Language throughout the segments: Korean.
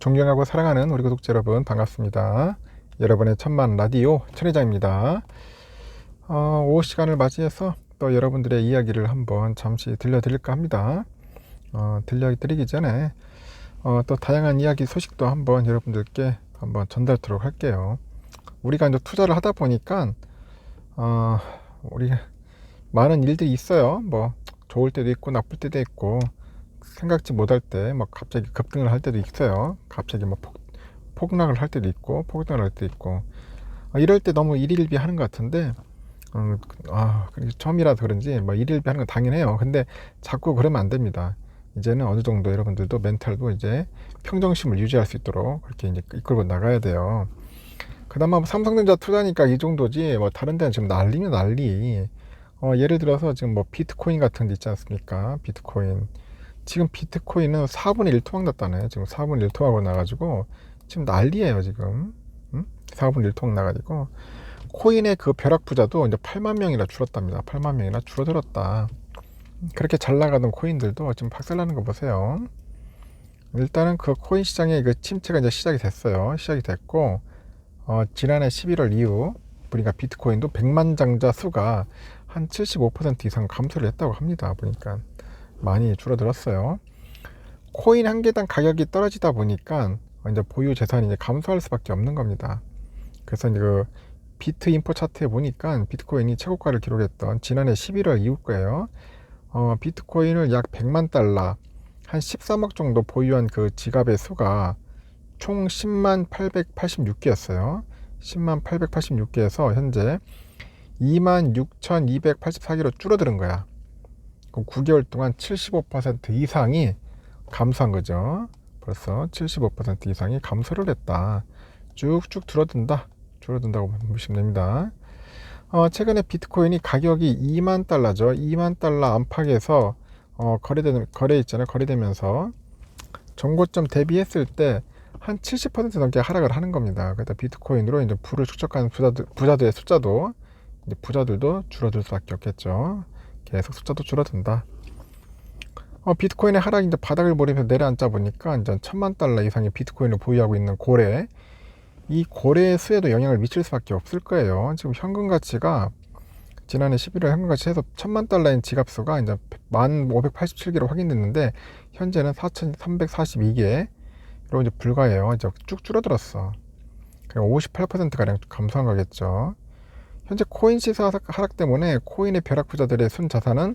존경하고 사랑하는 우리 구독자 여러분 반갑습니다. 여러분의 천만 라디오 천회장입니다. 어, 오후 시간을 맞이해서 또 여러분들의 이야기를 한번 잠시 들려드릴까 합니다. 어, 들려드리기 전에 어, 또 다양한 이야기 소식도 한번 여러분들께 한번 전달토록 할게요. 우리가 이제 투자를 하다 보니까 어, 우리 많은 일들이 있어요. 뭐 좋을 때도 있고 나쁠 때도 있고 생각지 못할 때 막 갑자기 급등을 할 때도 있어요. 갑자기 뭐 폭, 폭락을 할 때도 있고 폭등을 할 때도 있고 아, 이럴 때 너무 일일비 하는 것 같은데 음, 아 처음이라서 그런지 뭐 일일비 하는 건 당연해요. 근데 자꾸 그러면 안 됩니다. 이제는 어느 정도 여러분들도 멘탈도 이제 평정심을 유지할 수 있도록 그렇게 이제 이끌고 나가야 돼요. 그나마 뭐 삼성전자 투자니까 이 정도지 뭐 다른 데는 지금 난리면 난리. 어, 예를 들어서 지금 뭐 비트코인 같은 데 있지 않습니까? 비트코인. 지금 비트코인은 4분의 1 토막 났다네. 지금 4분의 1 토막으로 나가지고 지금 난리예요 지금. 음? 4분의 1 토막 나가지고 코인의 그 벼락 부자도 이제 8만 명이나 줄었답니다. 8만 명이나 줄어들었다. 그렇게 잘 나가던 코인들도 지금 박살나는 거 보세요. 일단은 그 코인 시장의 그 침체가 이제 시작이 됐어요. 시작이 됐고 어, 지난해 11월 이후 보니까 비트코인도 100만 장자 수가 한 75% 이상 감소를 했다고 합니다. 보니까 많이 줄어들었어요. 코인 한 개당 가격이 떨어지다 보니까 이제 보유 재산이 이제 감소할 수밖에 없는 겁니다. 그래서 이제 그 비트 인포 차트에 보니까 비트코인이 최고가를 기록했던 지난해 11월 이후 거예요. 어, 비트코인을 약 100만 달러, 한 13억 정도 보유한 그 지갑의 수가 총 10만 886개였어요. 10만 886개에서 현재 2만 6,284개로 줄어드는 거야. 그럼 9개월 동안 75% 이상이 감소한 거죠. 벌써 75% 이상이 감소를 했다. 쭉쭉 줄어든다. 줄어든다고 보시면 됩니다. 어, 최근에 비트코인이 가격이 2만 달러죠. 2만 달러 안팎에서 어, 거래되 거래 있잖아요. 거래되면서 정고점 대비했을 때 한 70% 넘게 하락을 하는 겁니다. 그러다 비트코인으로 이제 부를 축적한 부자들, 부자들의 숫자도 이제 부자들도 줄어들 수밖에 없겠죠. 계속 숫자도 줄어든다. 어, 비트코인의 하락이 이제 바닥을 보리면서 내려앉자 보니까 이제 천만 달러 이상의 비트코인을 보유하고 있는 고래 이 고래의 수에도 영향을 미칠 수밖에 없을 거예요. 지금 현금 가치가 지난해 11월 현금 가치 해서 천만 달러인 지갑 수가 이제 1,587개로 확인됐는데 현재는 4,342개 로 이제 불과해요. 이제 쭉 줄어들었어. 58%가량 감소한 거겠죠. 현재 코인 시세 하락 때문에 코인의 벼락 부자들의 순 자산은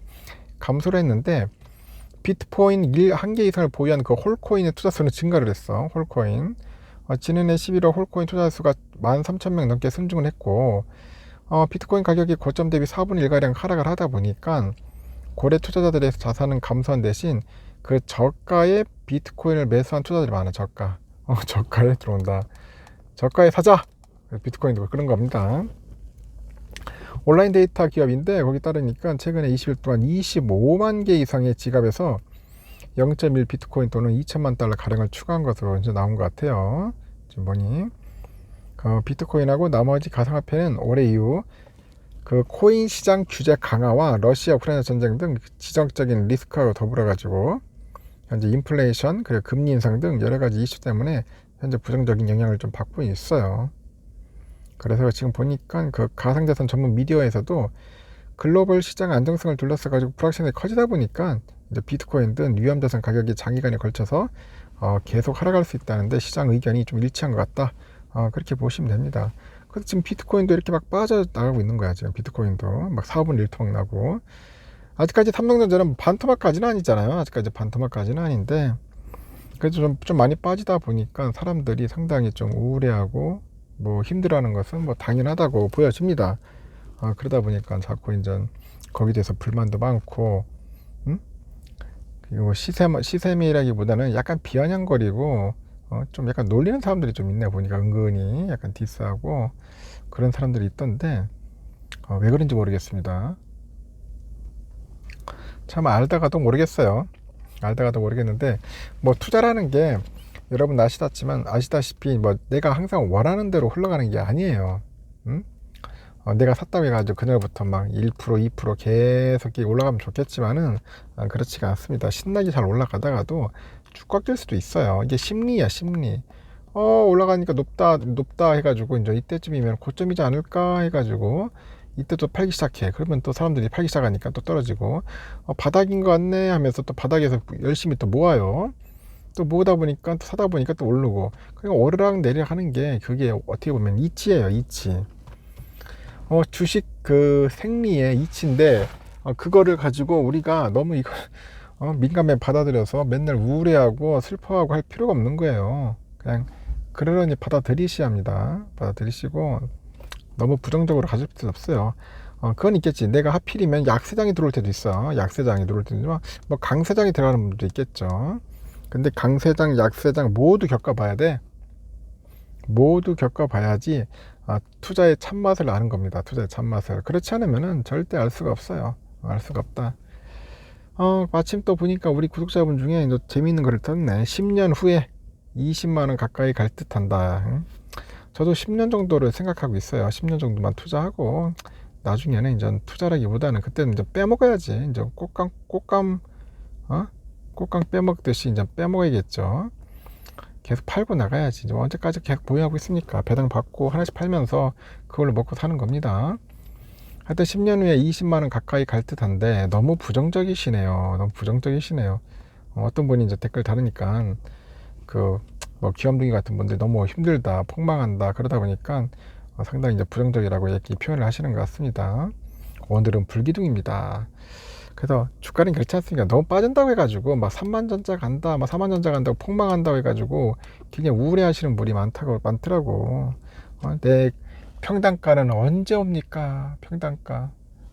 감소를 했는데 비트코인 1, 한 개 이상을 보유한 그 홀코인의 투자 수는 증가를 했어. 홀코인. 어, 지난해 11월 홀코인 투자 수가 13,000명 넘게 순증을 했고 어, 비트코인 가격이 고점 대비 4분의 1가량 하락을 하다 보니까 고래 투자자들의 자산은 감소한 대신 그 저가의 비트코인을 매수한 투자들이 많아 저가 어, 저가에 들어온다 저가에 사자 비트코인도 그런 겁니다 온라인 데이터 기업인데 거기 따르니까 최근에 20일 동안 25만 개 이상의 지갑에서 0.1 비트코인 또는 2천만 달러 가량을 추가한 것으로 이제 나온 것 같아요 지금 보니 어, 비트코인하고 나머지 가상화폐는 올해 이후 그 코인 시장 규제 강화와 러시아 우크라이나 전쟁 등 지정적인 리스크하고 더불어 가지고 현재 인플레이션 그리고 금리 인상 등 여러 가지 이슈 때문에 현재 부정적인 영향을 좀 받고 있어요. 그래서 지금 보니까 그 가상자산 전문 미디어에서도 글로벌 시장 안정성을 둘러싸 가지고 불확실성이 커지다 보니까 이제 비트코인 등 위험자산 가격이 장기간에 걸쳐서 어, 계속 하락할 수 있다는데 시장 의견이 좀 일치한 것 같다. 어, 그렇게 보시면 됩니다. 그래서 지금 비트코인도 이렇게 막 빠져나가고 있는 거야. 지금 비트코인도 막 4분 1토막 나고 아직까지 삼성전자는 반토막까지는 아니잖아요. 아직까지 반토막까지는 아닌데 그래도 좀, 좀 많이 빠지다 보니까 사람들이 상당히 좀 우울해하고 뭐 힘들어하는 것은 뭐 당연하다고 보여집니다. 아, 그러다 보니까 자꾸 이제 거기에 대해서 불만도 많고, 음? 그리고 시세 시세미라기보다는 약간 비아냥거리고 어, 좀 약간 놀리는 사람들이 좀 있네 보니까 은근히 약간 디스하고 그런 사람들이 있던데 어, 왜 그런지 모르겠습니다. 참 알다가도 모르겠어요. 알다가도 모르겠는데 뭐 투자라는 게 여러분 아시다지만 아시다시피 뭐 내가 항상 원하는 대로 흘러가는 게 아니에요. 응? 어, 내가 샀다고 해가지고 그날부터 막 1% 2% 계속 올라가면 좋겠지만은 아, 그렇지가 않습니다. 신나게 잘 올라가다가도 쭉 꺾일 수도 있어요. 이게 심리야, 심리. 어, 올라가니까 높다, 높다 해가지고, 이제 이때쯤이면 고점이지 않을까 해가지고, 이때 또 팔기 시작해. 그러면 또 사람들이 팔기 시작하니까 또 떨어지고, 어, 바닥인 것 같네 하면서 또 바닥에서 열심히 또 모아요. 또 모으다 보니까 또 사다 보니까 또 오르고. 그러니까 오르락 내리락 하는 게 그게 어떻게 보면 이치예요, 이치. 어, 주식 그 생리의 이치인데, 어, 그거를 가지고 우리가 너무 이거, 어, 민감해 받아들여서 맨날 우울해하고 슬퍼하고 할 필요가 없는 거예요. 그냥 그러려니 받아들이셔야 합니다. 받아들이시고 너무 부정적으로 가질 필요 없어요. 어, 그건 있겠지. 내가 하필이면 약세장이 들어올 때도 있어. 약세장이 들어올 때도 있지만 뭐 강세장이 들어가는 분도 있겠죠. 근데 강세장, 약세장 모두 겪어봐야 돼. 모두 겪어봐야지 아, 투자의 참맛을 아는 겁니다. 투자의 참맛을. 그렇지 않으면은 절대 알 수가 없어요. 알 수가 없다. 어, 마침 또 보니까 우리 구독자분 중에 이제 재미있는 글을 떴네. 10년 후에 20만 원 가까이 갈 듯한다. 응? 저도 10년 정도를 생각하고 있어요. 10년 정도만 투자하고 나중에는 이제 투자라기보다는 그때는 이제 빼먹어야지. 이제 꽃감 꽃감 어? 꽃감 빼먹듯이 이제 빼먹어야겠죠. 계속 팔고 나가야지. 이제 언제까지 계속 보유하고 있습니까? 배당 받고 하나씩 팔면서 그걸로 먹고 사는 겁니다. 하여튼 10년 후에 20만 원 가까이 갈 듯한데 너무 부정적이시네요. 너무 부정적이시네요. 어, 어떤 분이 이제 댓글 다르니까 그 뭐 귀염둥이 같은 분들 너무 힘들다, 폭망한다 그러다 보니까 어, 상당히 이제 부정적이라고 이렇게 표현을 하시는 것 같습니다. 오늘은 불기둥입니다. 그래서 주가는 않습니까? 너무 빠진다고 해가지고 막 3만 전자 간다, 막 4만 전자 간다고 폭망한다고 해가지고 굉장히 우울해하시는 분이 많다고 많더라고. 어, 내 평단가는 언제 옵니까? 평단가.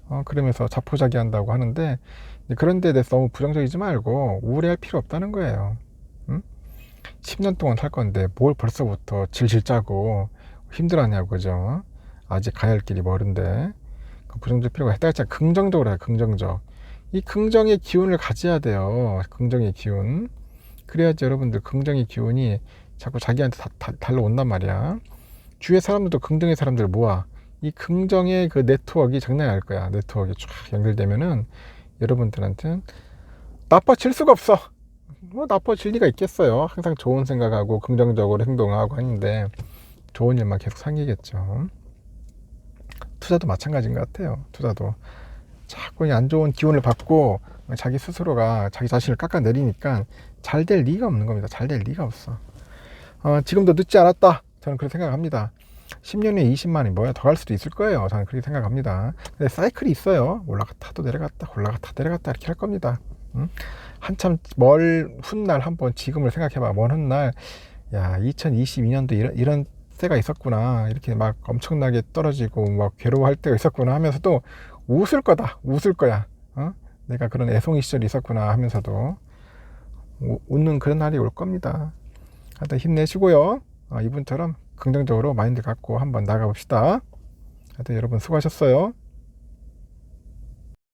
어, 그러면서 자포자기 한다고 하는데 그런 데에 대해서 너무 부정적이지 말고 우울해할 필요 없다는 거예요. 응? 10년 동안 살 건데 뭘 벌써부터 질질 짜고 힘들어하냐고 그죠? 아직 가야 할 길이 멀은데 그 부정적 필요가 해당하지 긍정적으로 해요 긍정적 이 긍정의 기운을 가져야 돼요. 긍정의 기운. 그래야지 여러분들 긍정의 기운이 자꾸 자기한테 다, 다, 달려온단 말이야. 주위의 사람들도 긍정의 사람들을 모아 이 긍정의 그 네트워크가 장난이 아닐 거야. 네트워크가 쫙 연결되면은 여러분들한테는 나빠질 수가 없어. 뭐 나빠질 리가 있겠어요. 항상 좋은 생각하고 긍정적으로 행동하고 하는데 좋은 일만 계속 생기겠죠. 투자도 마찬가지인 것 같아요. 투자도 자꾸 안 좋은 기운을 받고 자기 스스로가 자기 자신을 깎아내리니까 잘 될 리가 없는 겁니다. 잘 될 리가 없어. 어, 지금도 늦지 않았다. 저는 그렇게 생각합니다. 10년 후에 20만이 뭐야? 더 갈 수도 있을 거예요. 저는 그렇게 생각합니다. 근데 사이클이 있어요. 올라갔다 또 내려갔다 올라갔다 내려갔다 이렇게 할 겁니다. 응? 한참 멀 훗날 한번 지금을 생각해봐. 먼 훗날 야 2022년도 이런, 이런 때가 있었구나. 이렇게 막 엄청나게 떨어지고 막 괴로워할 때가 있었구나 하면서도 웃을 거다. 웃을 거야. 어? 내가 그런 애송이 시절이 있었구나 하면서도 우, 웃는 그런 날이 올 겁니다. 하여튼 힘내시고요. 어, 이분처럼 긍정적으로 마인드 갖고 한번 나가봅시다. 하여튼 여러분 수고하셨어요